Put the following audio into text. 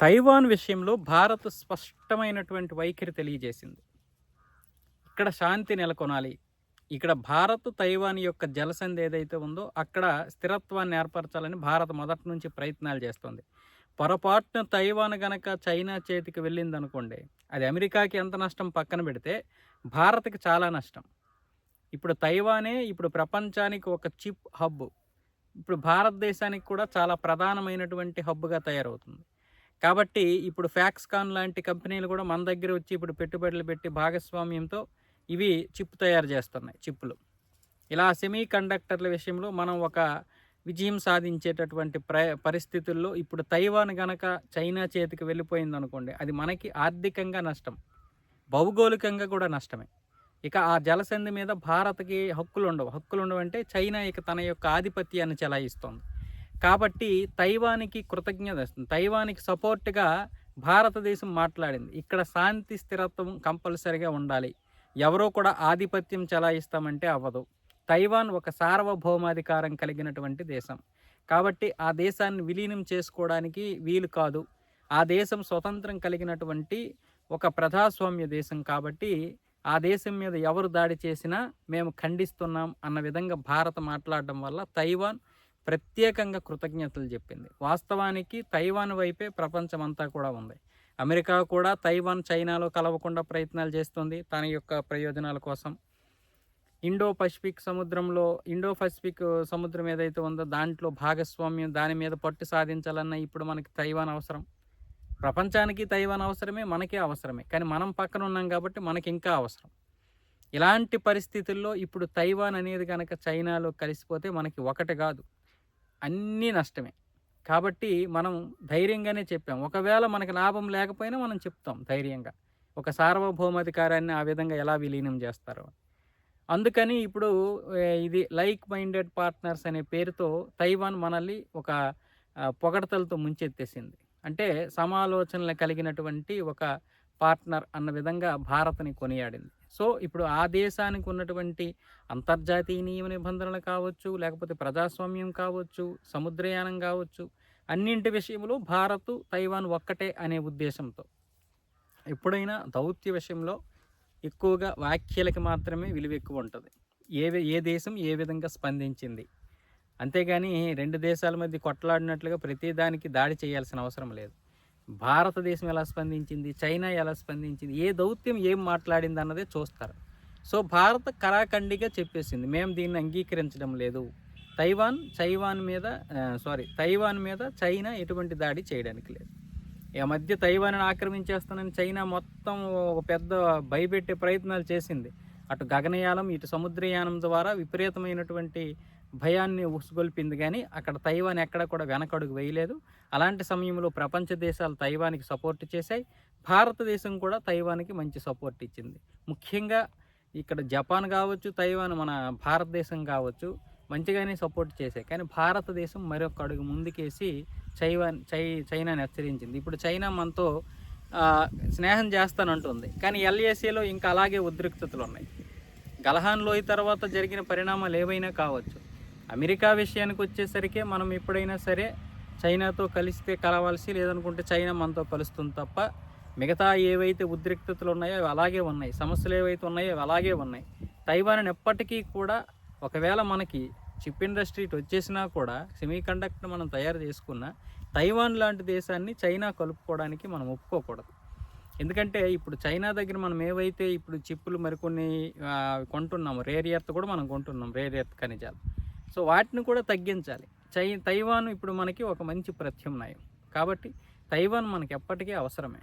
Taiwan విషయంలో భారత్ స్పష్టమైనటువంటి వైఖరి తెలియజేసింది. ఇక్కడ శాంతి నెలకొనాలి. ఇక్కడ భారత్ తైవాన్ యొక్క జలసంధి ఏదైతే ఉందో అక్కడ స్థిరత్వాన్ని ఏర్పరచాలని భారత్ మొదటి నుంచి ప్రయత్నాలు చేస్తుంది. పొరపాటున తైవాన్ గనక చైనా చేతికి వెళ్ళింది అనుకోండి అది అమెరికాకి ఎంత నష్టం పక్కన పెడితే భారత్కి చాలా నష్టం. ఇప్పుడు తైవానే ఇప్పుడు ప్రపంచానికి ఒక చిప్ హబ్. ఇప్పుడు భారతదేశానికి కూడా చాలా ప్రధానమైనటువంటి హబ్గా తయారవుతుంది. కాబట్టి ఇప్పుడు ఫ్యాక్స్కాన్ లాంటి కంపెనీలు కూడా మన దగ్గర వచ్చి ఇప్పుడు పెట్టుబడులు పెట్టి భాగస్వామ్యంతో ఇవి చిప్ తయారు చేస్తున్నాయి చిప్పులు. ఇలా సెమీ కండక్టర్ల విషయంలో మనం ఒక విజయం సాధించేటటువంటి ప్ర పరిస్థితుల్లో ఇప్పుడు తైవాన్ గనక చైనా చేతికి వెళ్ళిపోయింది అనుకోండి అది మనకి ఆర్థికంగా నష్టం భౌగోళికంగా కూడా నష్టమే. ఇక ఆ జలసంధి మీద భారత్కి హక్కులు ఉండవు హక్కులు ఉండవంటే చైనా ఇక తన యొక్క ఆధిపత్యాన్ని చెలాయిస్తోంది. కాబట్టి తైవాన్కి కృతజ్ఞత ఇస్తుంది తైవాన్కి సపోర్ట్గా భారతదేశం మాట్లాడింది. ఇక్కడ శాంతి స్థిరత్వం కంపల్సరిగా ఉండాలి. ఎవరో కూడా ఆధిపత్యం చెలాయిస్తామంటే అవ్వదు. తైవాన్ ఒక సార్వభౌమాధికారం కలిగినటువంటి దేశం. కాబట్టి ఆ దేశాన్ని విలీనం చేసుకోవడానికి వీలు కాదు. ఆ దేశం స్వతంత్రం కలిగినటువంటి ఒక ప్రజాస్వామ్య దేశం కాబట్టి ఆ దేశం మీద ఎవరు దాడి చేసినా మేము ఖండిస్తున్నాం అన్న విధంగా భారత్ మాట్లాడడం వల్ల తైవాన్ ప్రత్యేకంగా కృతజ్ఞతలు చెప్పింది. వాస్తవానికి తైవాన్ వైపే ప్రపంచం అంతా కూడా ఉంది. అమెరికా కూడా తైవాన్ చైనాలో కలవకుండా ప్రయత్నాలు చేస్తుంది తన యొక్క ప్రయోజనాల కోసం. ఇండో పసిఫిక్ సముద్రంలో ఇండో పసిఫిక్ సముద్రం ఏదైతే ఉందో దాంట్లో భాగస్వామ్యం దాని మీద పట్టు సాధించాలన్నా ఇప్పుడు మనకి తైవాన్ అవసరం. ప్రపంచానికి తైవాన్ అవసరమే మనకే అవసరమే. కానీ మనం పక్కన ఉన్నాం కాబట్టి మనకి ఇంకా అవసరం. ఇలాంటి పరిస్థితుల్లో ఇప్పుడు తైవాన్ అనేది కనుక చైనాలో కలిసిపోతే మనకి ఒకటి కాదు. అన్నీ నష్టమే. కాబట్టి మనం ధైర్యంగానే చెప్పాం. ఒకవేళ మనకి లాభం లేకపోయినా మనం చెప్తాం ధైర్యంగా. ఒక సార్వభౌమాధికారాన్ని ఆ విధంగా ఎలా విలీనం చేస్తారు. అందుకని ఇప్పుడు ఇది లైక్ మైండెడ్ పార్ట్నర్స్ అనే పేరుతో తైవాన్ మనల్ని ఒక పొగడతలతో ముంచెత్తేసింది. అంటే సమాలోచనలు కలిగినటువంటి ఒక పార్ట్నర్ అన్న విధంగా భారత్ని కొనియాడింది. సో ఇప్పుడు ఆ దేశానికి ఉన్నటువంటి అంతర్జాతీయ నియమ నిబంధనలు కావచ్చు లేకపోతే ప్రజాస్వామ్యం కావచ్చు సముద్రయానం కావచ్చు అన్నింటి విషయంలో భారత్ తైవాన్ ఒక్కటే అనే ఉద్దేశంతో. ఎప్పుడైనా దౌత్య విషయంలో ఎక్కువగా వ్యాఖ్యలకి మాత్రమే విలువ ఎక్కువ ఉంటుంది. ఏ ఏ దేశం ఏ విధంగా స్పందించింది. అంతేగాని రెండు దేశాల మధ్య కొట్లాడినట్లుగా ప్రతిదానికి దాడి చేయాల్సిన అవసరం లేదు. భారతదేశం ఎలా స్పందించింది? చైనా ఎలా స్పందించింది? ఏ దౌత్యం ఏం మాట్లాడింది అన్నదే చూస్తారు. సో భారత్ కరాఖండిగా చెప్పేసింది. మేము దీన్ని అంగీకరించడం లేదు. తైవాన్ చైవాన్ మీద సారీ తైవాన్ మీద చైనా ఎటువంటి దాడి చేయడానికి లేదు. ఈ మధ్య తైవాన్ని ఆక్రమించేస్తానని చైనా మొత్తం ఒక పెద్ద భయపెట్టే ప్రయత్నాలు చేసింది. అటు గగనయానం ఇటు సముద్రయానం ద్వారా విపరీతమైనటువంటి భయాన్ని ఉసుగొల్పింది కానీ అక్కడ తైవాన్ ఎక్కడ కూడా వెనకడుగు వేయలేదు. అలాంటి సమయంలో ప్రపంచ దేశాలు తైవాన్కి సపోర్ట్ చేశాయి. భారతదేశం కూడా తైవాన్కి మంచి సపోర్ట్ ఇచ్చింది. ముఖ్యంగా ఇక్కడ జపాన్ కావచ్చు తైవాన్ మన భారతదేశం కావచ్చు మంచిగానే సపోర్ట్ చేశాయి. కానీ భారతదేశం మరొక అడుగు ముందుకేసి చైవాన్ చై చైనాని హెచ్చరించింది. ఇప్పుడు చైనా మనతో స్నేహం చేస్తానంటుంది. కానీ ఎల్ఏసీలో ఇంకా అలాగే ఉద్రిక్తతలు ఉన్నాయి. గలహాన్ లోయ తర్వాత జరిగిన పరిణామాలు ఏవైనా కావచ్చు. అమెరికా విషయానికి వచ్చేసరికి మనం ఎప్పుడైనా సరే చైనాతో కలిస్తే కలవాల్సి లేదనుకుంటే చైనా మనతో కలుస్తుంది తప్ప మిగతా ఏవైతే ఉద్రిక్తతలు ఉన్నాయో అవి అలాగే ఉన్నాయి. సమస్యలు ఏవైతే ఉన్నాయో అవి అలాగే ఉన్నాయి. తైవాన్ ఎప్పటికీ కూడా ఒకవేళ మనకి చిప్ ఇండస్ట్రీ వచ్చేసినా కూడా సెమీ కండక్టర్ మనం తయారు చేసుకున్న తైవాన్ లాంటి దేశాన్ని చైనా కలుపుకోవడానికి మనం ఒప్పుకోకూడదు. ఎందుకంటే ఇప్పుడు చైనా దగ్గర మనం ఏవైతే ఇప్పుడు చిప్పులు మరికొన్ని కొంటున్నాము రేర్ ఎర్త్ కూడా మనం కొంటున్నాం. రేర్ ఎర్త్ ఖనిజాలు. సో వాటిని కూడా తగ్గించాలి. చై తైవాన్ ఇప్పుడు మనకి ఒక మంచి ప్రత్యామ్నాయం. కాబట్టి తైవాన్ మనకి ఎప్పటికీ అవసరమే.